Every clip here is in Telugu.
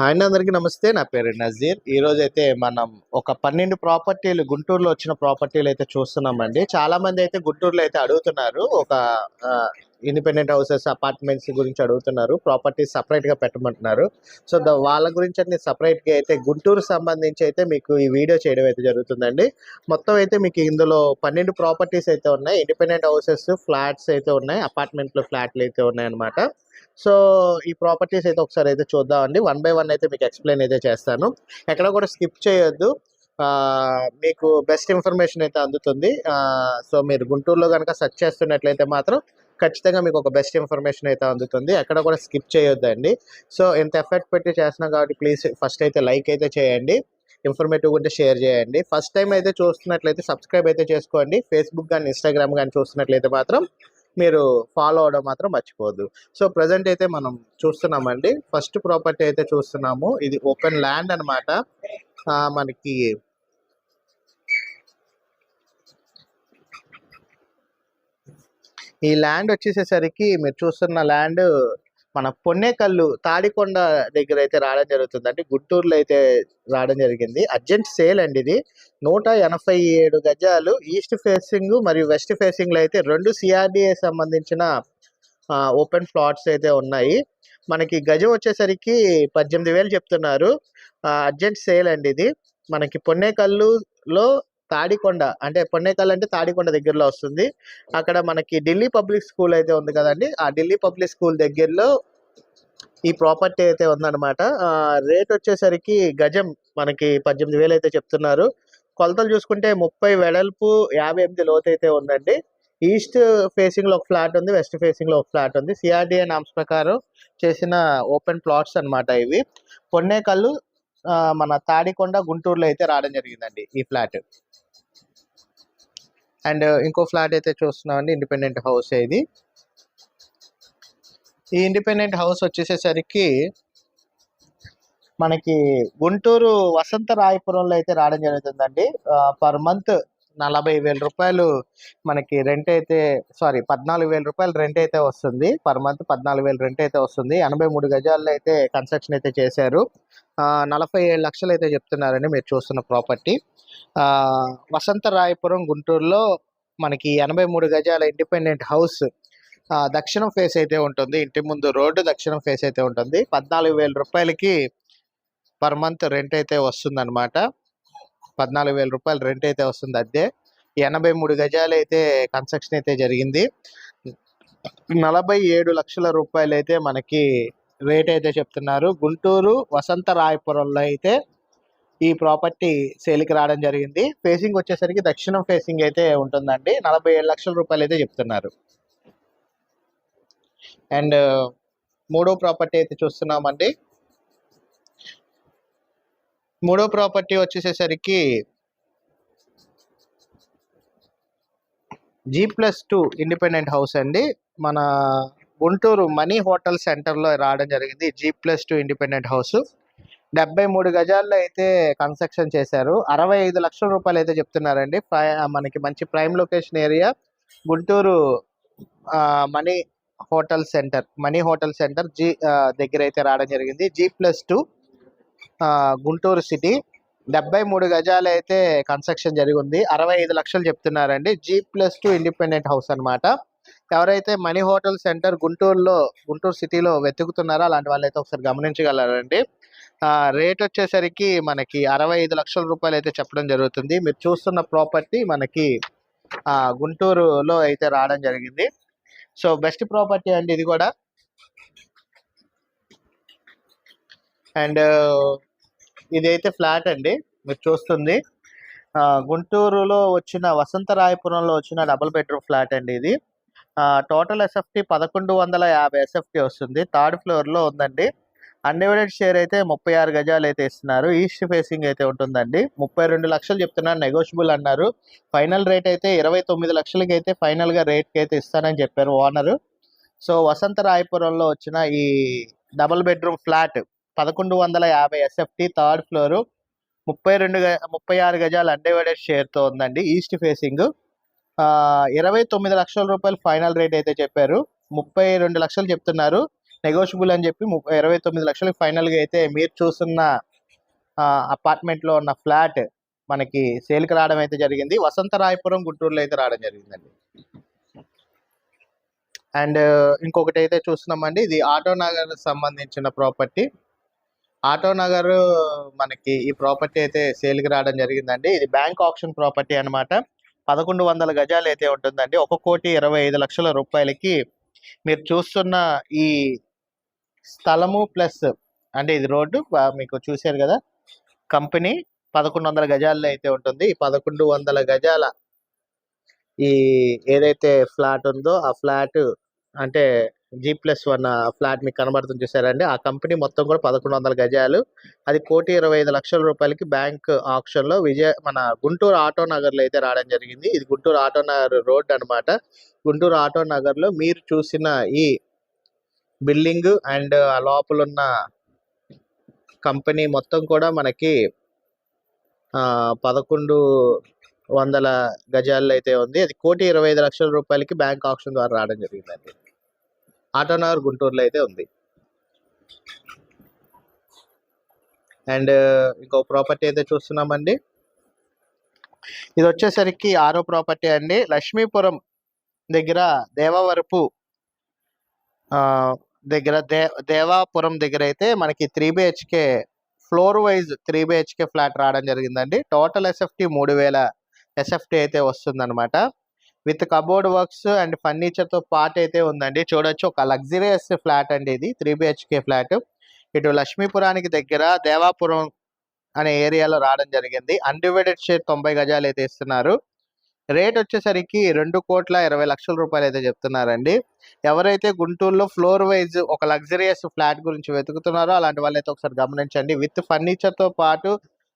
హాయ్ అందరికీ నమస్తే. నా పేరు నజీర్. ఈ అయితే మనం ఒక పన్నెండు ప్రాపర్టీలు గుంటూరులో వచ్చిన ప్రాపర్టీలు అయితే చూస్తున్నామండి. చాలా మంది అయితే గుంటూరులో అయితే అడుగుతున్నారు. ఒక ఇండిపెండెంట్ హౌసెస్ అపార్ట్మెంట్స్ గురించి అడుగుతున్నారు. ప్రాపర్టీస్ సపరేట్గా పెట్టమంటున్నారు. సో ద వాళ్ళ గురించి అన్ని సపరేట్గా అయితే గుంటూరు సంబంధించి అయితే మీకు ఈ వీడియో చేయడం అయితే జరుగుతుందండి. మొత్తం అయితే మీకు ఇందులో పన్నెండు ప్రాపర్టీస్ అయితే ఉన్నాయి. ఇండిపెండెంట్ హౌసెస్ ఫ్లాట్స్ అయితే ఉన్నాయి. అపార్ట్మెంట్లు ఫ్లాట్లు అయితే ఉన్నాయన్నమాట. సో ఈ ప్రాపర్టీస్ అయితే ఒకసారి అయితే చూద్దామండి. వన్ బై వన్ అయితే మీకు ఎక్స్ప్లెయిన్ అయితే చేస్తాను. ఎక్కడ కూడా స్కిప్ చేయొద్దు. మీకు బెస్ట్ ఇన్ఫర్మేషన్ అయితే అందుతుంది. సో మీరు గుంటూరులో కనుక సెర్చ్ చేస్తున్నట్లయితే మాత్రం ఖచ్చితంగా మీకు ఒక బెస్ట్ ఇన్ఫర్మేషన్ అయితే అందుతుంది. ఎక్కడ కూడా స్కిప్ చేయొద్దండి. సో ఎంత ఎఫర్ట్ పెట్టి చేస్తున్నాం కాబట్టి ప్లీజ్ ఫస్ట్ అయితే లైక్ అయితే చేయండి. ఇన్ఫర్మేటివ్ ఉంటే షేర్ చేయండి. ఫస్ట్ టైం అయితే చూస్తున్నట్లయితే సబ్స్క్రైబ్ అయితే చేసుకోండి. ఫేస్బుక్ కానీ ఇన్స్టాగ్రామ్ కానీ చూస్తున్నట్లయితే మాత్రం మీరు ఫాలో అవడం మాత్రం మర్చిపోవద్దు. సో ప్రజెంట్ అయితే మనం చూస్తున్నామండి. ఫస్ట్ ప్రాపర్టీ అయితే చూస్తున్నాము. ఇది ఓపెన్ ల్యాండ్ అనమాట మనకి ఈ ల్యాండ్ వచ్చేసేసరికి మీరు చూస్తున్న ల్యాండ్ మన పొన్నేకల్లు తాడికొండ దగ్గర అయితే రావడం జరుగుతుంది. అంటే గుంటూరులో అయితే రావడం జరిగింది. అర్జెంట్ సేల్ అండి ఇది. నూట ఎనభై ఏడు గజాలు ఈస్ట్ ఫేసింగ్ మరియు వెస్ట్ ఫేసింగ్లో అయితే రెండు సిఆర్డిఏ సంబంధించిన ఓపెన్ ప్లాట్స్ అయితే ఉన్నాయి. మనకి గజం వచ్చేసరికి పద్దెనిమిది వేలు చెప్తున్నారు. అర్జెంట్ సేల్ అండి ఇది. మనకి పొన్నేకల్లులో తాడికొండ అంటే పొన్నేకల్ అంటే తాడికొండ దగ్గరలో వస్తుంది. అక్కడ మనకి ఢిల్లీ పబ్లిక్ స్కూల్ అయితే ఉంది కదండి. ఆ ఢిల్లీ పబ్లిక్ స్కూల్ దగ్గరలో ఈ ప్రాపర్టీ అయితే ఉందన్నమాట. రేట్ వచ్చేసరికి గజం మనకి పద్దెనిమిది వేలు అయితే చెప్తున్నారు. కొలతలు చూసుకుంటే ముప్పై వెడల్పు యాభై ఎనిమిది లోతు అయితే ఉందండి. ఈస్ట్ ఫేసింగ్లో ఒక ఫ్లాట్ ఉంది వెస్ట్ ఫేసింగ్లో ఒక ఫ్లాట్ ఉంది. సిఆర్డిఏ నామ్స్ ప్రకారం చేసిన ఓపెన్ ప్లాట్స్ అన్నమాట ఇవి. పొన్నేకల్లు మన తాడికొండ గుంటూరులో అయితే రావడం జరిగిందండి ఈ ఫ్లాట్. అండ్ ఇంకో ఫ్లాట్ అయితే చూస్తున్నామండి ఇండిపెండెంట్ హౌస్ ఇది. ఈ ఇండిపెండెంట్ హౌస్ వచ్చేసేసరికి మనకి గుంటూరు వసంత రాయపురంలో అయితే రావడం జరుగుతుందండి. పర్ మంత్ నలభై వేల రూపాయలు మనకి రెంట్ అయితే సారీ పద్నాలుగు వేల రూపాయలు రెంట్ అయితే వస్తుంది. పర్ మంత్ పద్నాలుగు వేలు రెంట్ అయితే వస్తుంది. ఎనభై మూడు గజాల్లో అయితే కన్స్ట్రక్షన్ అయితే చేశారు. నలభై ఏడు లక్షలు అయితే చెప్తున్నారండి మీరు చూస్తున్న ప్రాపర్టీ వసంత రాయపురం గుంటూరులో మనకి ఎనభై మూడు గజాల ఇండిపెండెంట్ హౌస్ దక్షిణం ఫేస్ అయితే ఉంటుంది. ఇంటి ముందు రోడ్డు దక్షిణం ఫేస్ అయితే ఉంటుంది. పద్నాలుగు వేల రూపాయలకి పర్ మంత్ రెంట్ అయితే వస్తుంది అనమాట పద్నాలుగు వేల రూపాయలు రెంట్ అయితే వస్తుంది అద్దె ఎనభై మూడు గజాలు అయితే కన్స్ట్రక్షన్ అయితే జరిగింది. నలభై ఏడు లక్షల రూపాయలు అయితే మనకి రేట్ అయితే చెప్తున్నారు. గుంటూరు వసంత రాయపురంలో అయితే ఈ ప్రాపర్టీ సేల్కి రావడం జరిగింది. ఫేసింగ్ వచ్చేసరికి దక్షిణం ఫేసింగ్ అయితే ఉంటుందండి. నలభై ఏడు లక్షల రూపాయలు అయితే చెప్తున్నారు. అండ్ మూడో ప్రాపర్టీ అయితే చూస్తున్నామండి. మూడో property వచ్చేసేసరికి G plus two independent house అండి. మన గుంటూరు మనీ హోటల్ సెంటర్లో రావడం జరిగింది. G plus two independent house డెబ్బై మూడు గజాల్లో అయితే కన్స్ట్రక్షన్ చేశారు. అరవై ఐదు లక్షల రూపాయలు అయితే చెప్తున్నారండి. ప్రై- మనకి మంచి prime location area Guntur Mani hotel center Mani hotel center G దగ్గర అయితే రావడం జరిగింది. G plus two Guntur city. డెబ్బై మూడు గజాలు అయితే కన్స్ట్రక్షన్ జరిగింది. అరవై ఐదు లక్షలు చెప్తున్నారండి. G plus two independent house అన్నమాట. ఎవరైతే మనీ హోటల్ సెంటర్ గుంటూరులో గుంటూరు సిటీలో వెతుకుతున్నారో అలాంటి వాళ్ళైతే ఒకసారి గమనించగలరండి. రేట్ వచ్చేసరికి మనకి అరవై ఐదు లక్షల రూపాయలు అయితే చెప్పడం జరుగుతుంది. మీరు చూస్తున్న ప్రాపర్టీ మనకి గుంటూరులో అయితే రావడం జరిగింది. సో బెస్ట్ ప్రాపర్టీ అండి ఇది కూడా. అండ్ ఇది అయితే ఫ్లాట్ అండి. మీరు చూస్తుంది. గుంటూరులో వచ్చిన వసంతరాయపురంలో వచ్చిన డబుల్ బెడ్రూమ్ ఫ్లాట్ అండి ఇది. టోటల్ ఎస్ఎఫ్టీ పదకొండు వందల యాభై ఎస్ఎఫ్టీ వస్తుంది. థర్డ్ ఫ్లోర్లో ఉందండి. అన్డివైడెడ్ షేర్ అయితే ముప్పై ఆరు గజాలు అయితే ఇస్తున్నారు. ఈస్ట్ ఫేసింగ్ అయితే ఉంటుందండి. ముప్పై రెండు లక్షలు చెప్తున్నారు. నెగోషియబుల్ అన్నారు. ఫైనల్ రేట్ అయితే ఇరవై తొమ్మిది లక్షలకి అయితే ఫైనల్గా రేట్కి అయితే ఇస్తానని చెప్పారు ఓనర్. సో వసంత రాయపురంలో వచ్చిన ఈ డబుల్ బెడ్రూమ్ ఫ్లాట్ పదకొండు వందల యాభై ఎస్ఎఫ్టీ థర్డ్ ఫ్లోర్ ముప్పై రెండు ముప్పై ఆరు గజాల అన్డివైడెడ్ షేర్తో ఉందండి. ఈస్ట్ ఫేసింగ్ ఇరవై తొమ్మిది లక్షల రూపాయలు ఫైనల్ రేట్ అయితే చెప్పారు. ముప్పై రెండు లక్షలు చెప్తున్నారు. నెగోషియబుల్ అని చెప్పి ముప్పై ఇరవై తొమ్మిది లక్షలకు ఫైనల్గా అయితే మీరు చూస్తున్న అపార్ట్మెంట్లో ఉన్న ఫ్లాట్ మనకి సేల్కి రావడం అయితే జరిగింది. వసంతరాయపురం గుంటూరులో అయితే రావడం జరిగిందండి. అండ్ ఇంకొకటి అయితే చూస్తున్నామండి. ఇది ఆటో నగర్ సంబంధించిన ప్రాపర్టీ ఆటో నగర్ మనకి ఈ ప్రాపర్టీ అయితే సేల్కి రావడం జరిగిందండి. ఇది బ్యాంక్ ఆప్షన్ ప్రాపర్టీ అన్నమాట. పదకొండు వందల గజాలు అయితే ఉంటుందండి. ఒక కోటి ఇరవై ఐదు లక్షల రూపాయలకి మీరు చూస్తున్న ఈ స్థలము ప్లస్ అంటే ఇది రోడ్డు మీకు చూశారు కదా కంపెనీ పదకొండు వందల గజాల్లో అయితే ఉంటుంది. ఈ పదకొండు వందల గజాల ఈ ఏదైతే ఫ్లాట్ ఉందో ఆ ఫ్లాట్ అంటే జీ ప్లస్ వన్ ఫ్లాట్ మీకు కనబడుతుంది చూసారండి. ఆ కంపెనీ మొత్తం కూడా పదకొండు వందల గజాలు. అది కోటి ఇరవై ఐదు లక్షల రూపాయలకి బ్యాంక్ ఆప్షన్లో విజయ మన గుంటూరు ఆటో నగర్లో అయితే రావడం జరిగింది. ఇది గుంటూరు ఆటో నగర్ రోడ్ అన్నమాట. గుంటూరు ఆటో నగర్లో మీరు చూసిన ఈ బిల్డింగ్ అండ్ ఆ లోపల ఉన్న కంపెనీ మొత్తం కూడా మనకి ఆ పదకొండు వందల గజాల్లో అయితే ఉంది. అది కోటి ఇరవై ఐదు లక్షల రూపాయలకి బ్యాంక్ ఆప్షన్ ద్వారా రావడం జరిగిందండి. ఆటోనగర్ గుంటూరులో అయితే ఉంది. అండ్ ఇంకో ప్రాపర్టీ అయితే చూస్తున్నామండి. ఇది వచ్చేసరికి ఆరో ప్రాపర్టీ అండి. లక్ష్మీపురం దగ్గర దేవవరపు దగ్గర దే దేవాపురం దగ్గర అయితే మనకి three BHK floor wise three BHK flat రావడం జరిగిందండి. టోటల్ ఎస్ఎఫ్టీ మూడు వేల ఎస్ఎఫ్టీ అయితే వస్తుందన్నమాట. విత్ కబోర్డ్ వర్క్స్ అండ్ ఫర్నిచర్తో పాటు అయితే ఉందండి. చూడొచ్చు. ఒక లగ్జరియస్ ఫ్లాట్ అండి ఇది. Three BHK flat. ఇటు లక్ష్మీపురానికి దగ్గర దేవాపురం అనే ఏరియాలో రావడం జరిగింది. అన్డివైడెడ్ షేర్ తొంభై గజాలు అయితే ఇస్తున్నారు. రేట్ వచ్చేసరికి రెండు కోట్ల ఇరవై లక్షల రూపాయలు అయితే చెప్తున్నారండి. ఎవరైతే గుంటూరులో ఫ్లోర్ వైజ్ ఒక లగ్జరియస్ ఫ్లాట్ గురించి వెతుకుతున్నారో అలాంటి వాళ్ళైతే ఒకసారి గమనించండి. విత్ ఫర్నిచర్తో పాటు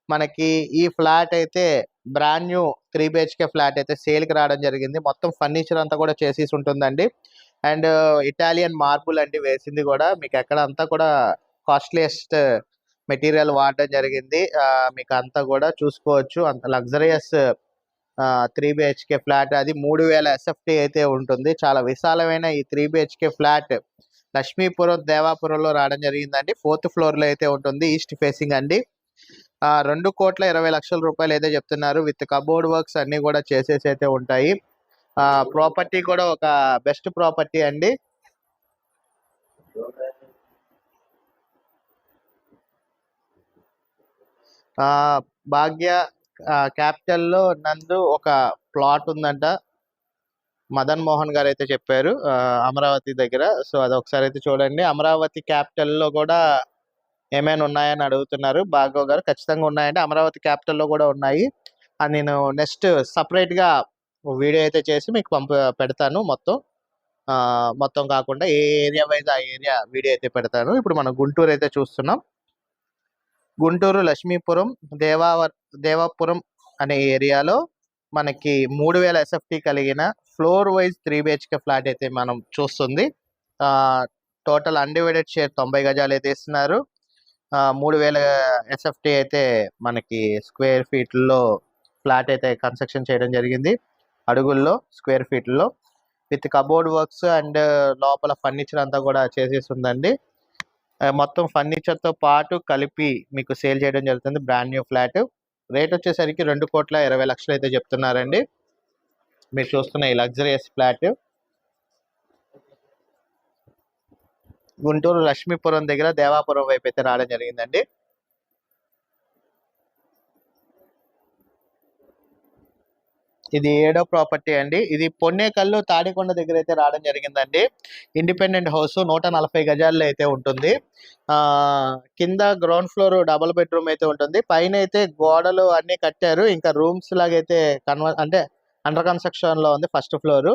మనకి ఈ ఫ్లాట్ అయితే brand new three BHK flat అయితే సేల్కి రావడం జరిగింది. మొత్తం ఫర్నిచర్ అంతా కూడా చేసేసి ఉంటుందండి. అండ్ ఇటాలియన్ మార్బుల్ అండి వేసింది కూడా. మీకు ఎక్కడ అంతా కూడా కాస్ట్లీయెస్ట్ మెటీరియల్ వాడడం జరిగింది. ఆ, మీకు అంతా కూడా చూసుకోవచ్చు. అంత లగ్జరియస్ త్రీ బిహెచ్కే ఫ్లాట్ అది మూడు వేల ఎస్ఎఫ్టీ అయితే ఉంటుంది. చాలా విశాలమైన ఈ త్రీ బిహెచ్కే ఫ్లాట్ లక్ష్మీపురం దేవాపురంలో రావడం జరిగిందండి. ఫోర్త్ ఫ్లోర్లో అయితే ఉంటుంది. ఈస్ట్ ఫేసింగ్ అండి. రెండు కోట్ల ఇరవై లక్షల రూపాయలు అయితే చెప్తున్నారు. విత్ కబోర్డ్ వర్క్స్ అన్ని కూడా చేసేసి అయితే ఉంటాయి. ఆ ప్రాపర్టీ కూడా ఒక బెస్ట్ ప్రాపర్టీ అండి. ఆ భాగ్య క్యాపిటల్లో నందు ఒక ప్లాట్ ఉందంట. మదన్ మోహన్ గారు అయితే చెప్పారు అమరావతి దగ్గర. సో అది ఒకసారి అయితే చూడండి. అమరావతి క్యాపిటల్లో కూడా ఏమైనా ఉన్నాయని అడుగుతున్నారు. భార్గవ్ గారు ఖచ్చితంగా ఉన్నాయండి. అమరావతి క్యాపిటల్లో కూడా ఉన్నాయి. అది నేను నెక్స్ట్ సపరేట్గా వీడియో అయితే చేసి మీకు పంప పెడతాను మొత్తం. మొత్తం కాకుండా ఏ ఏరియా వైజ్ ఆ ఏరియా వీడియో అయితే పెడతాను. ఇప్పుడు మనం గుంటూరు అయితే చూస్తున్నాం. గుంటూరు లక్ష్మీపురం దేవావర్ దేవాపురం అనే ఏరియాలో మనకి మూడు వేల ఎస్ఎఫ్టీ కలిగిన floor wise three BHK flat అయితే మనం చూస్తుంది. టోటల్ అన్డివైడెడ్ షేర్ తొంభై గజాలు అయితే ఇస్తున్నారు. మూడు వేల ఎస్ఎఫ్టీ అయితే మనకి స్క్వేర్ ఫీట్లో ఫ్లాట్ అయితే కన్స్ట్రక్షన్ చేయడం జరిగింది. అడుగుల్లో స్క్వేర్ ఫీట్లో. విత్ కబోర్డ్ వర్క్స్ అండ్ లోపల ఫర్నిచర్ అంతా కూడా చేసేసి ఉందండి మొత్తం ఫర్నిచర్తో పాటు కలిపి మీకు సేల్ చేయడం జరుగుతుంది. Brand new flat. రేట్ వచ్చేసరికి రెండు కోట్ల ఇరవై లక్షలు అయితే చెప్తున్నారండి. మీరు చూస్తున్న ఈ లగ్జరియస్ ఫ్లాట్. గుంటూరు లక్ష్మీపురం దగ్గర దేవాపురం వైపు అయితే రావడం జరిగిందండి. ఇది ఏడో ప్రాపర్టీ అండి. ఇది పొన్నేకల్లు తాడికొండ దగ్గర అయితే రావడం జరిగిందండి. ఇండిపెండెంట్ హౌస్ నూట నలభై గజాల్లో అయితే ఉంటుంది. ఆ కింద గ్రౌండ్ ఫ్లోర్ డబుల్ బెడ్రూమ్ అయితే ఉంటుంది. పైన అయితే గోడలు అన్ని కట్టారు. ఇంకా రూమ్స్ లాగా అయితే కన్వర్ అంటే అండర్ కన్స్ట్రక్షన్లో ఉంది ఫస్ట్ ఫ్లోర్.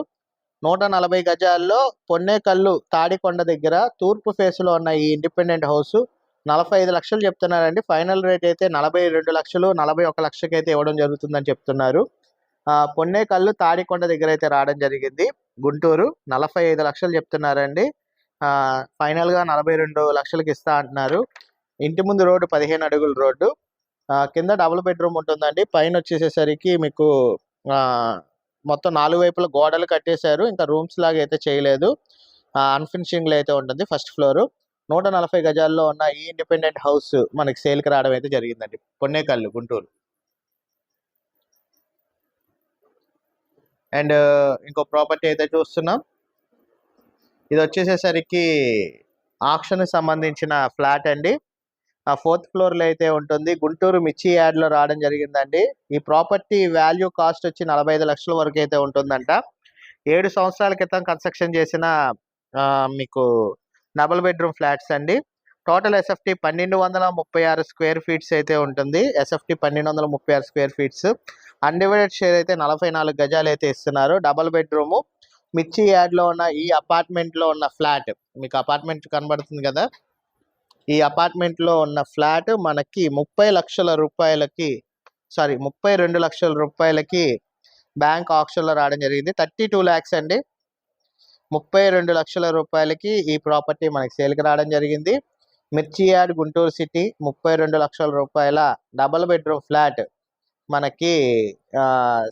నూట నలభై గజాల్లో పొన్నేకల్లు తాడికొండ దగ్గర తూర్పు ఫేస్లో ఉన్న ఈ ఇండిపెండెంట్ హౌస్ నలభై ఐదు లక్షలు చెప్తున్నారండి. ఫైనల్ రేట్ అయితే నలభై రెండు లక్షలు నలభై ఒక లక్షకి అయితే ఇవ్వడం జరుగుతుందని చెప్తున్నారు. పొన్నేకల్లు తాడికొండ దగ్గర అయితే రావడం జరిగింది. గుంటూరు నలభై ఐదు లక్షలు చెప్తున్నారండి. ఫైనల్గా నలభై రెండు లక్షలకి ఇస్తా అంటున్నారు. ఇంటి ముందు రోడ్డు పదిహేను అడుగుల రోడ్డు. కింద డబుల్ బెడ్రూమ్ ఉంటుందండి. పైన వచ్చేసేసరికి మీకు మొత్తం నాలుగు వైపుల గోడలు కట్టేశారు. ఇంకా రూమ్స్ లాగా అయితే చేయలేదు. అన్ఫినిషింగ్లో అయితే ఉంటుంది ఫస్ట్ ఫ్లోర్. నూట నలభై గజాల్లో ఉన్న ఈ ఇండిపెండెంట్ హౌస్ మనకి సేల్కి రావడం అయితే జరిగిందండి. పొన్నేకల్లు గుంటూరు. అండ్ ఇంకో ప్రాపర్టీ అయితే చూస్తున్నాం. ఇది వచ్చేసేసరికి ఆక్షన్కి సంబంధించిన ఫ్లాట్ అండి. ఆ ఫోర్త్ ఫ్లోర్లో అయితే ఉంటుంది. గుంటూరు మిర్చి యాడ్లో రావడం జరిగిందండి. ఈ ప్రాపర్టీ వాల్యూ కాస్ట్ వచ్చి నలభై ఐదు లక్షల వరకు అయితే ఉంటుందంట. ఏడు సంవత్సరాల క్రితం కన్స్ట్రక్షన్ చేసిన మీకు డబుల్ బెడ్రూమ్ ఫ్లాట్స్ అండి. టోటల్ ఎస్ఎఫ్టీ పన్నెండు వందల ముప్పై ఆరు స్క్వేర్ ఫీట్స్ అయితే ఉంటుంది. ఎస్ఎఫ్టీ పన్నెండు వందల ముప్పై ఆరు స్క్వేర్ ఫీట్స్. అన్డివైడెడ్ షేర్ అయితే నలభై నాలుగు గజాలు అయితే ఇస్తున్నారు. డబల్ బెడ్రూమ్ మిర్చి యాడ్లో ఉన్న ఈ అపార్ట్మెంట్లో ఉన్న ఫ్లాట్. మీకు అపార్ట్మెంట్ కనబడుతుంది కదా? ఈ అపార్ట్మెంట్లో ఉన్న ఫ్లాట్ మనకి ముప్పై లక్షల రూపాయలకి సారీ ముప్పై రెండు లక్షల రూపాయలకి బ్యాంక్ ఆప్షన్లో రావడం జరిగింది. థర్టీ టూ ల్యాక్స్ అండి. ముప్పై రెండు లక్షల రూపాయలకి ఈ ప్రాపర్టీ మనకి సేల్కి రావడం జరిగింది. మిర్చియాడ్ గుంటూరు సిటీ ముప్పై రెండు లక్షల రూపాయల డబల్ బెడ్రూమ్ ఫ్లాట్ మనకి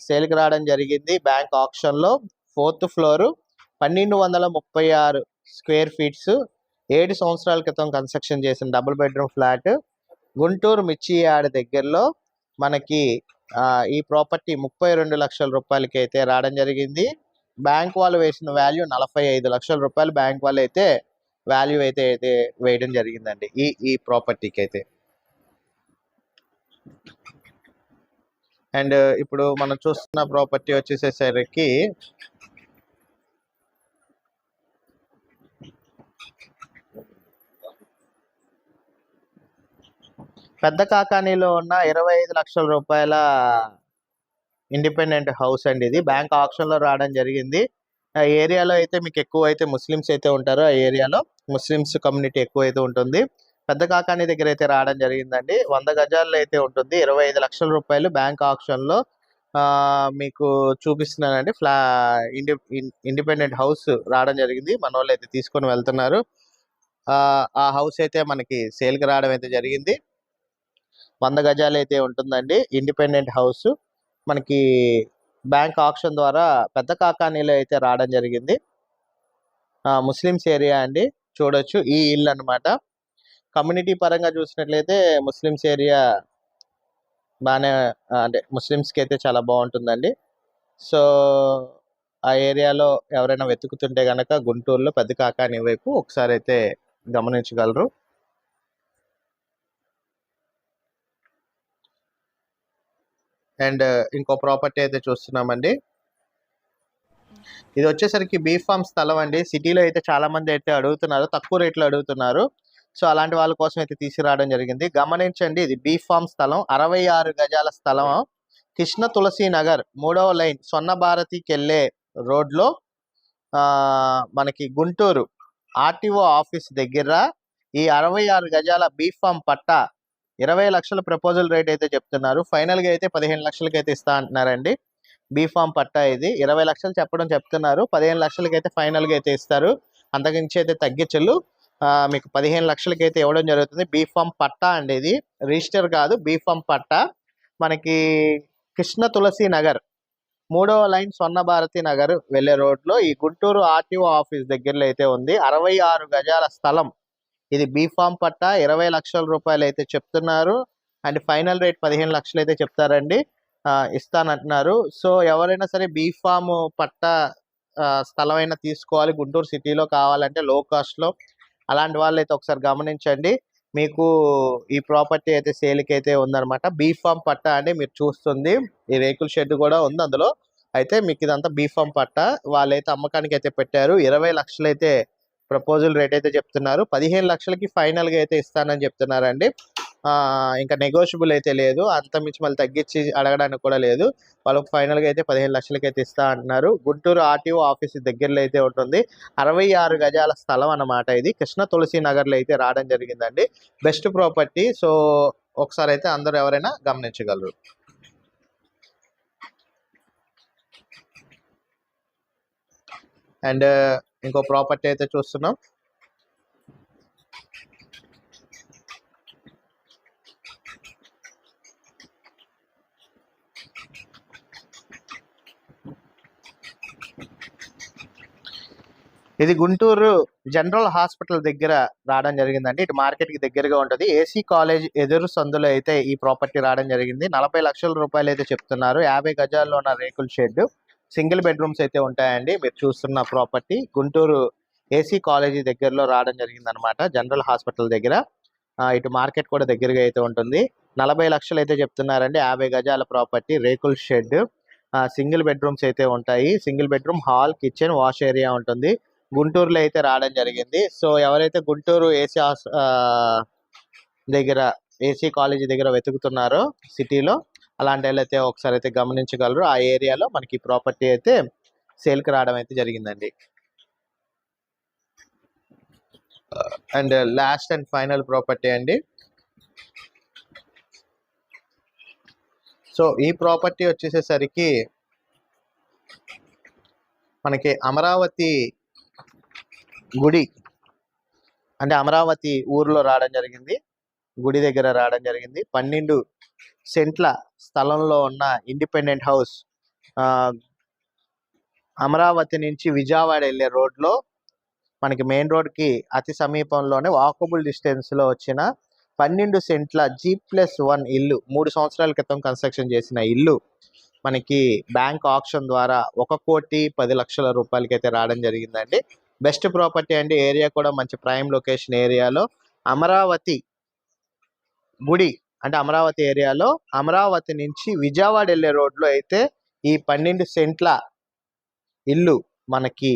సేల్కి రావడం జరిగింది బ్యాంక్ ఆప్షన్లో. ఫోర్త్ ఫ్లోరు పన్నెండు వందల ముప్పై ఆరు స్క్వేర్ ఫీట్స్ ఏడు సంవత్సరాల క్రితం కన్స్ట్రక్షన్ చేసిన డబుల్ బెడ్రూమ్ ఫ్లాట్ గుంటూరు మిర్చియాడ దగ్గరలో మనకి ఈ ప్రాపర్టీ ముప్పై రెండు లక్షల రూపాయలకి అయితే రావడం జరిగింది. బ్యాంక్ వాళ్ళు వేసిన వాల్యూ నలభై ఐదు లక్షల రూపాయలు బ్యాంక్ వాళ్ళు అయితే వాల్యూ అయితే అయితే వేయడం జరిగిందండి ఈ ఈ ప్రాపర్టీకి అయితే. అండ్ ఇప్పుడు మనం చూస్తున్న ప్రాపర్టీ వచ్చేసేసరికి పెద్ద కాకానీలో ఉన్న ఇరవై ఐదు లక్షల రూపాయల ఇండిపెండెంట్ హౌస్ అండి ఇది. బ్యాంక్ ఆప్షన్లో రావడం జరిగింది. ఆ ఏరియాలో అయితే మీకు ఎక్కువ అయితే ముస్లిమ్స్ అయితే ఉంటారు. ఆ ఏరియాలో ముస్లిమ్స్ కమ్యూనిటీ ఎక్కువ అయితే ఉంటుంది. పెద్ద కాకాని దగ్గర అయితే రావడం జరిగిందండి. వంద గజాల్లో అయితే ఉంటుంది. ఇరవై ఐదు లక్షల రూపాయలు బ్యాంక్ ఆప్షన్లో మీకు చూపిస్తున్నానండి. ఫ్లా ఇండి ఇండిపెండెంట్ హౌస్ రావడం జరిగింది. మన వాళ్ళు అయితే తీసుకొని వెళ్తున్నారు. ఆ, ఆ హౌస్ అయితే మనకి సేల్కి రావడం అయితే జరిగింది. వంద గజాలు అయితే ఉంటుందండి. Independent house. మనకి బ్యాంక్ ఆప్షన్ ద్వారా పెద్ద కాకానీలో అయితే రావడం జరిగింది. ముస్లిమ్స్ ఏరియా అండి. చూడొచ్చు. ఈ ఇల్లు అన్నమాట. కమ్యూనిటీ పరంగా చూసినట్లయితే ముస్లిమ్స్ ఏరియా బాగానే అంటే ముస్లిమ్స్కి అయితే చాలా బాగుంటుందండి. సో ఆ ఏరియాలో ఎవరైనా వెతుకుతుంటే కనుక గుంటూరులో పెద్ద కాకాని వైపు ఒకసారి అయితే గమనించగలరు. అండ్ ఇంకో ప్రాపర్టీ అయితే చూస్తున్నామండి. ఇది వచ్చేసరికి బీ ఫార్మ్ స్థలం అండి. సిటీలో అయితే చాలా మంది అయితే అడుగుతున్నారు తక్కువ రేట్లో అడుగుతున్నారు. సో అలాంటి వాళ్ళ కోసం అయితే తీసుకురావడం జరిగింది. గమనించండి ఇది బీ ఫార్మ్ స్థలం. అరవై ఆరు గజాల స్థలం. కృష్ణ తులసి నగర్ మూడవ లైన్ సొన్న భారతికి వెళ్ళే రోడ్లో ఆ, మనకి గుంటూరు ఆర్టీఓ ఆఫీస్ దగ్గర ఈ అరవై ఆరు గజాల బీ ఫామ్ పట్టా ఇరవై లక్షల ప్రపోజల్ రేట్ అయితే చెప్తున్నారు. ఫైనల్గా అయితే పదిహేను లక్షలకి అయితే ఇస్తా అంటున్నారండి. బీఫామ్ పట్టా ఇది. ఇరవై లక్షలు చెప్పడం చెప్తున్నారు. పదిహేను లక్షలకి అయితే ఫైనల్గా అయితే ఇస్తారు. అంతకుమించి అయితే తగ్గించలు మీకు పదిహేను లక్షలకి అయితే ఇవ్వడం జరుగుతుంది. బీఫామ్ పట్టా అండి ఇది. రిజిస్టర్ కాదు బీఫామ్ పట్టా. మనకి కృష్ణ తులసి నగర్ మూడవ లైన్ స్వర్ణ భారతి నగర్ వెళ్ళే రోడ్లో ఈ గుంటూరు ఆర్టీఓ ఆఫీస్ దగ్గరలో అయితే ఉంది. అరవై ఆరు గజాల స్థలం. ఇది బీఫామ్ పట్టా. ఇరవై లక్షల రూపాయలు అయితే చెప్తున్నారు. అండ్ ఫైనల్ రేట్ పదిహేను లక్షలు అయితే చెప్తారండి ఇస్తానంటున్నారు. సో ఎవరైనా సరే బీ ఫామ్ పట్టా స్థలం అయినా తీసుకోవాలి. గుంటూరు సిటీలో కావాలంటే లో. కాస్ట్లో అలాంటి వాళ్ళు అయితే ఒకసారి గమనించండి. మీకు ఈ ప్రాపర్టీ అయితే సేల్కి అయితే ఉందన్నమాట బీఫామ్ పట్టా అండి మీరు చూస్తుంది. ఈ రేకుల షెడ్ కూడా ఉంది అందులో. అయితే మీకు ఇదంతా బీఫామ్ పట్ట పట్టా. వాళ్ళైతే అమ్మకానికి అయితే పెట్టారు. ఇరవై లక్షలు అయితే ప్రపోజల్ రేట్ అయితే చెప్తున్నారు. పదిహేను లక్షలకి ఫైనల్గా అయితే ఇస్తానని చెప్తున్నారండి. ఇంకా నెగోషియబుల్ అయితే లేదు. అంత మించి మళ్ళీ తగ్గించి అడగడానికి కూడా లేదు. వాళ్ళకి ఫైనల్గా అయితే పదిహేను లక్షలకి అయితే ఇస్తా అంటున్నారు. గుంటూరు ఆర్టీఓ ఆఫీస్ దగ్గరలో అయితే ఉంటుంది. అరవై ఆరు గజాల స్థలం అన్నమాట ఇది. కృష్ణ తులసి నగర్లో అయితే రావడం జరిగిందండి. Best property. సో ఒకసారి అయితే అందరూ ఎవరైనా గమనించగలరు. అండ్ ఇంకో ప్రాపర్టీ అయితే చూస్తున్నాం. ఇది గుంటూరు జనరల్ హాస్పిటల్ దగ్గర రావడం జరిగిందండి. ఇటు మార్కెట్కి దగ్గరగా ఉంటుంది. ఏసీ కాలేజ్ ఎదురు సందులో అయితే ఈ ప్రాపర్టీ రావడం జరిగింది. నలభై లక్షల రూపాయలు అయితే చెప్తున్నారు. యాభై గజాల్లో ఉన్న రేకుల షెడ్ సింగిల్ బెడ్రూమ్స్ అయితే ఉంటాయండి. మీరు చూస్తున్న ప్రాపర్టీ గుంటూరు ఏసీ కాలేజీ దగ్గరలో రావడం జరిగింది అనమాట జనరల్ హాస్పిటల్ దగ్గర. ఇటు మార్కెట్ కూడా దగ్గరగా అయితే ఉంటుంది. నలభై లక్షలు అయితే చెప్తున్నారండి. యాభై గజాల ప్రాపర్టీ రేకుల్ షెడ్. సింగిల్ బెడ్రూమ్స్ అయితే ఉంటాయి. Single bedroom hall kitchen wash area ఉంటుంది. గుంటూరులో అయితే రావడం జరిగింది. సో ఎవరైతే గుంటూరు ఏసీ దగ్గర ఏసీ కాలేజీ దగ్గర వెతుకుతున్నారో సిటీలో అలాంటి వాళ్ళైతే ఒకసారి అయితే గమనించగలరు. ఆ ఏరియాలో మనకి ప్రాపర్టీ అయితే సేల్కి రావడం అయితే జరిగిందండి. And last and final property అండి. సో ఈ ప్రాపర్టీ వచ్చేసేసరికి మనకి అమరావతి గుడి అంటే అమరావతి ఊర్లో రావడం జరిగింది. గుడి దగ్గర రావడం జరిగింది. పన్నెండు సెంట్ల స్థలంలో ఉన్న ఇండిపెండెంట్ హౌస్ అమరావతి నుంచి విజయవాడ వెళ్ళే రోడ్లో మనకి మెయిన్ రోడ్కి అతి సమీపంలోనే వాకబుల్ డిస్టెన్స్లో వచ్చిన పన్నెండు సెంట్ల జీ ప్లస్ వన్ ఇల్లు మూడు సంవత్సరాల క్రితం కన్స్ట్రక్షన్ చేసిన ఇల్లు మనకి బ్యాంక్ ఆప్షన్ ద్వారా ఒక కోటి పది లక్షల రూపాయలకి అయితే రావడం జరిగిందండి. బెస్ట్ ప్రాపర్టీ అండి ఏరియా కూడా మంచి ప్రైమ్ లొకేషన్ ఏరియాలో. అమరావతి గుడి అంటే అమరావతి ఏరియాలో అమరావతి నుంచి విజయవాడ వెళ్ళే రోడ్లో అయితే ఈ పన్నెండు సెంట్ల ఇల్లు మనకి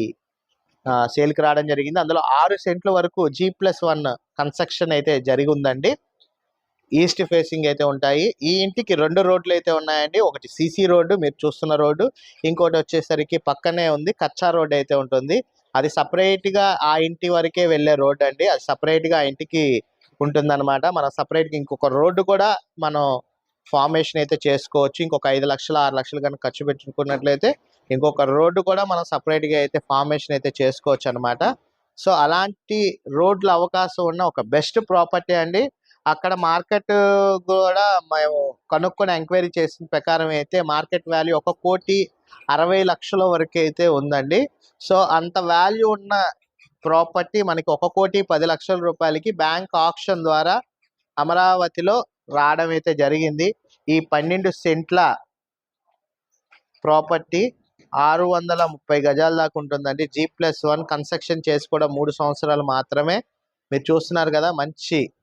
సేల్కి రావడం జరిగింది. అందులో ఆరు సెంట్ల వరకు జీ ప్లస్ వన్ కన్స్ట్రక్షన్ అయితే జరిగి ఉందండి ఈస్ట్ ఫేసింగ్ అయితే ఉంటాయి. ఈ ఇంటికి రెండు రోడ్లు అయితే ఉన్నాయండి. ఒకటి సీసీ రోడ్డు మీరు చూస్తున్న రోడ్డు. ఇంకోటి వచ్చేసరికి పక్కనే ఉంది కచ్చా రోడ్డు అయితే ఉంటుంది. అది సపరేట్గా ఆ ఇంటి వరకే వెళ్ళే రోడ్ అండి అది సపరేట్గా ఆ ఇంటికి ఉంటుందన్నమాట. మన separate గా ఇంకొక రోడ్డు కూడా మనం ఫార్మేషన్ అయితే చేసుకోవచ్చు. ఇంకొక ఐదు లక్షలు ఆరు లక్షలు కనుక ఖర్చు పెట్టుకున్నట్లయితే ఇంకొక రోడ్డు కూడా మనం సపరేట్గా గా అయితే ఫార్మేషన్ అయితే చేసుకోవచ్చు అనమాట సో అలాంటి రోడ్ల అవకాశం ఉన్న ఒక బెస్ట్ ప్రాపర్టీ అండి. అక్కడ మార్కెట్ కూడా మేము కనుక్కొని ఎంక్వైరీ చేసిన ప్రకారం అయితే మార్కెట్ వాల్యూ ఒక కోటి అరవై లక్షల వరకు అయితే ఉందండి. సో అంత వాల్యూ ఉన్న ప్రాపర్టీ మనకి ఒక కోటి పది లక్షల రూపాయలకి బ్యాంక్ ఆప్షన్ ద్వారా అమరావతిలో రావడం అయితే జరిగింది. ఈ పన్నెండు సెంట్ల ప్రాపర్టీ ఆరు వందల ముప్పై గజాల దాకా ఉంటుందండి. జీ ప్లస్ వన్ కన్స్ట్రక్షన్ చేసి కూడా మూడు సంవత్సరాలు మాత్రమే. మీరు చూస్తున్నారు కదా మంచి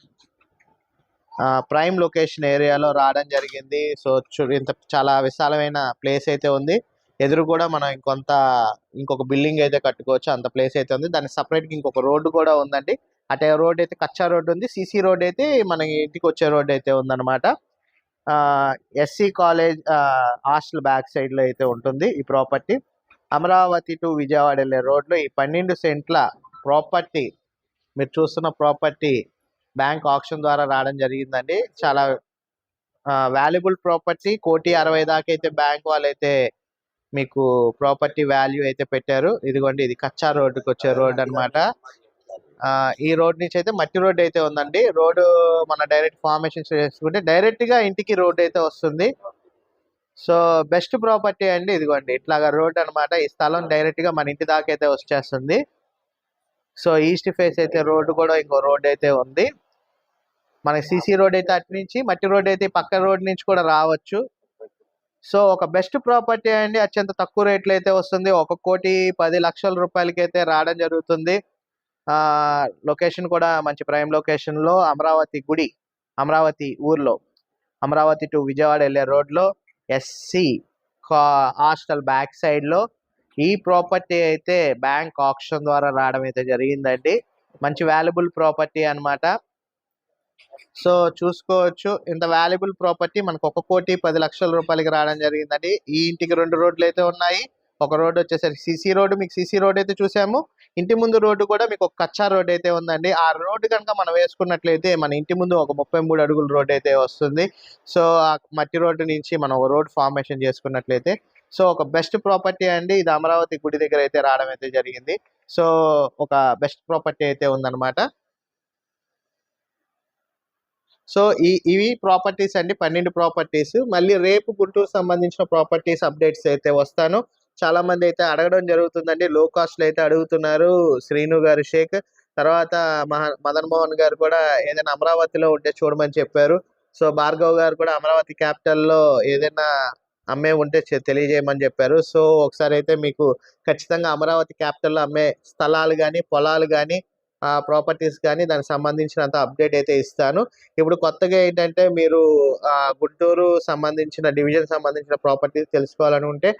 ప్రైమ్ లొకేషన్ ఏరియాలో రావడం జరిగింది. సో చూ- ఇంత చాలా విశాలమైన ప్లేస్ అయితే ఉంది. ఎదురు కూడా మనం ఇంకొంత ఇంకొక బిల్డింగ్ అయితే కట్టుకోవచ్చు అంత ప్లేస్ అయితే ఉంది. దానికి సపరేట్గా ఇంకొక రోడ్డు కూడా ఉందండి. అటే రోడ్ అయితే కచ్చా రోడ్ ఉంది. సీసీ రోడ్ అయితే మన ఇంటికి వచ్చే రోడ్ అయితే ఉందన్నమాట. ఎస్సీ కాలేజ్ హాస్టల్ బ్యాక్ సైడ్లో అయితే ఉంటుంది ఈ ప్రాపర్టీ. అమరావతి టు విజయవాడ వెళ్ళే రోడ్లో ఈ పన్నెండు సెంట్ల ప్రాపర్టీ మీరు చూస్తున్న ప్రాపర్టీ బ్యాంక్ ఆప్షన్ ద్వారా రావడం జరిగిందండి. చాలా వాల్యుబుల్ ప్రాపర్టీ. కోటి అరవై దాకా అయితే బ్యాంక్ వాళ్ళు అయితే మీకు ప్రాపర్టీ వాల్యూ అయితే పెట్టారు. ఇదిగోండి ఇది కచ్చా రోడ్డుకి వచ్చే రోడ్ అన్నమాట. ఆ ఈ రోడ్ నుంచి అయితే మట్టి రోడ్ అయితే ఉందండి. రోడ్ మన డైరెక్ట్ ఫార్మేషన్ చేసుకుంటే డైరెక్ట్గా ఇంటికి రోడ్ అయితే వస్తుంది. సో బెస్ట్ ప్రాపర్టీ అండి ఇదిగోండి. ఇట్లాగా రోడ్ అన్నమాట. ఈ స్థలం డైరెక్ట్గా మన ఇంటి దాకా అయితే వచ్చేస్తుంది. సో ఈస్ట్ ఫేస్ అయితే రోడ్ కూడా ఇంకో రోడ్ అయితే ఉంది. మనకి సీసీ రోడ్ అయితే అటు నుంచి మట్టి రోడ్ అయితే పక్క రోడ్ నుంచి కూడా రావచ్చు. సో ఒక బెస్ట్ ప్రాపర్టీ అండి. అత్యంత తక్కువ రేట్లు అయితే వస్తుంది. ఒక కోటి పది లక్షల రూపాయలకి అయితే రావడం జరుగుతుంది. ఆ లొకేషన్ కూడా మంచి ప్రైమ్ లొకేషన్లో అమరావతి గుడి అమరావతి ఊర్లో అమరావతి టు విజయవాడ వెళ్ళే రోడ్లో ఎస్సి హాస్టల్ బ్యాక్ సైడ్లో ఈ ప్రాపర్టీ అయితే బ్యాంక్ ఆప్షన్ ద్వారా రావడం అయితే జరిగిందండి. మంచి వాల్యుబుల్ ప్రాపర్టీ అన్నమాట. సో చూసుకోవచ్చు. ఇంత వాల్యుబుల్ ప్రాపర్టీ మనకు ఒక కోటి పది లక్షల రూపాయలకి రావడం జరిగిందండి. ఈ ఇంటికి రెండు రోడ్లు అయితే ఉన్నాయి. ఒక రోడ్ వచ్చేసరికి సీసీ రోడ్ మీకు సీసీ రోడ్ అయితే చూసాము. ఇంటి ముందు రోడ్డు కూడా మీకు ఒక కచ్చా రోడ్ అయితే ఉందండి. ఆ రోడ్డు కనుక మనం వేసుకున్నట్లయితే మన ఇంటి ముందు ఒక ముప్పై మూడు అడుగుల రోడ్ అయితే వస్తుంది. సో ఆ మట్టి రోడ్డు నుంచి మనం ఒక రోడ్ ఫార్మేషన్ చేసుకున్నట్లయితే. సో ఒక బెస్ట్ ప్రాపర్టీ అండి. ఇది అమరావతి గుడి దగ్గర అయితే రావడం అయితే జరిగింది. సో ఒక బెస్ట్ ప్రాపర్టీ అయితే ఉందన్నమాట. సో ఈ ఇవి ప్రాపర్టీస్ అండి పన్నెండు ప్రాపర్టీస్. మళ్ళీ రేపు గుంటూరు సంబంధించిన ప్రాపర్టీస్ అప్డేట్స్ అయితే వస్తాను. చాలా మంది అయితే అడగడం జరుగుతుందండి. లో కాస్ట్లో అయితే అడుగుతున్నారు శ్రీను గారు షేక్. తర్వాత మహ మదన్ మోహన్ గారు కూడా ఏదైనా అమరావతిలో ఉంటే చూడమని చెప్పారు. సో భార్గవ్ గారు కూడా అమరావతి క్యాపిటల్లో ఏదైనా అమ్మే ఉంటే తెలియజేయమని చెప్పారు. సో ఒకసారి అయితే మీకు ఖచ్చితంగా అమరావతి క్యాపిటల్లో అమ్మే స్థలాలు కానీ పొలాలు కానీ ప్రాపర్టీస్ కానీ దానికి సంబంధించినంత అప్డేట్ అయితే ఇస్తాను. ఇప్పుడు కొత్తగా ఏంటంటే మీరు ఆ గుంటూరు సంబంధించిన డివిజన్ సంబంధించిన ప్రాపర్టీస్ తెలుసుకోవాలని ఉంటే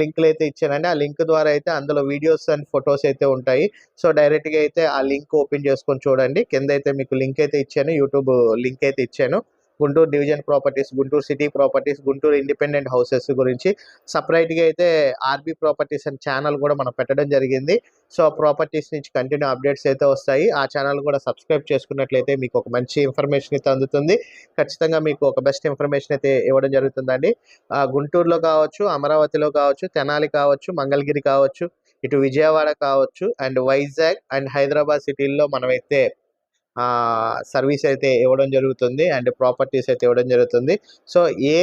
లింకులు అయితే ఇచ్చానండి. ఆ లింక్ ద్వారా అయితే అందులో వీడియోస్ అండ్ ఫొటోస్ అయితే ఉంటాయి. సో డైరెక్ట్గా అయితే ఆ లింక్ ఓపెన్ చేసుకొని చూడండి. కింద అయితే మీకు లింక్ అయితే ఇచ్చాను యూట్యూబ్ లింక్ అయితే ఇచ్చాను. Guntur division properties Guntur city properties Guntur independent houses గురించి సపరేట్గా అయితే ఆర్బీ ప్రాపర్టీస్ అనే ఛానల్ కూడా మనం పెట్టడం జరిగింది. సో ప్రాపర్టీస్ నుంచి కంటిన్యూ అప్డేట్స్ అయితే వస్తాయి. ఆ ఛానల్ కూడా సబ్స్క్రైబ్ చేసుకున్నట్లయితే మీకు ఒక మంచి ఇన్ఫర్మేషన్ అయితే అందుతుంది. ఖచ్చితంగా మీకు ఒక బెస్ట్ ఇన్ఫర్మేషన్ అయితే ఇవ్వడం జరుగుతుందండి. ఆ, గుంటూరులో కావచ్చు అమరావతిలో కావచ్చు తెనాలి కావచ్చు మంగళగిరి కావచ్చు ఇటు విజయవాడ కావచ్చు అండ్ వైజాగ్ అండ్ హైదరాబాద్ సిటీల్లో మనమైతే సర్వీస్ అయితే ఇవ్వడం జరుగుతుంది అండ్ ప్రాపర్టీస్ అయితే ఇవ్వడం జరుగుతుంది. సో ఏ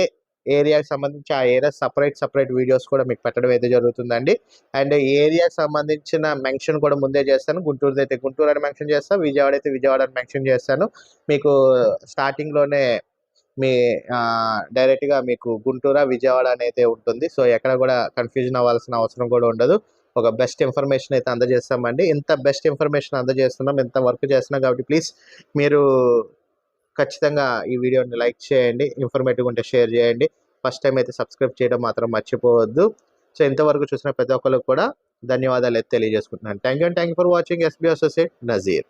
ఏరియాకి సంబంధించి ఆ ఏరియా సపరేట్ సపరేట్ వీడియోస్ కూడా మీకు పెట్టడం అయితే జరుగుతుందండి. అండ్ ఏరియాకి సంబంధించిన మెన్షన్ కూడా ముందే చేస్తాను. గుంటూరు అయితే గుంటూరు అని మెన్షన్ చేస్తాను విజయవాడ అయితే విజయవాడ అని మెన్షన్ చేస్తాను. మీకు స్టార్టింగ్లోనే మీ డైరెక్ట్గా మీకు గుంటూరా విజయవాడ అని అయితే ఉంటుంది. సో ఎక్కడ కూడా కన్ఫ్యూజన్ అవ్వాల్సిన అవసరం కూడా ఉండదు. ఒక బెస్ట్ ఇన్ఫర్మేషన్ అయితే అందజేస్తామండి. ఇంత బెస్ట్ ఇన్ఫర్మేషన్ అందజేస్తున్నాం. ఇంత వర్క్ చేస్తున్నాం కాబట్టి ప్లీజ్ మీరు ఖచ్చితంగా ఈ వీడియోని లైక్ చేయండి. ఇన్ఫర్మేటివ్ ఉంటే షేర్ చేయండి. ఫస్ట్ టైం అయితే సబ్స్క్రైబ్ చేయడం మాత్రం మర్చిపోవద్దు. సో ఇంతవరకు చూసిన ప్రతి ఒక్కరికి కూడా ధన్యవాదాలు అయితే తెలియజేసుకుంటున్నాను. Thank you thank you for watching SB associate Nazeer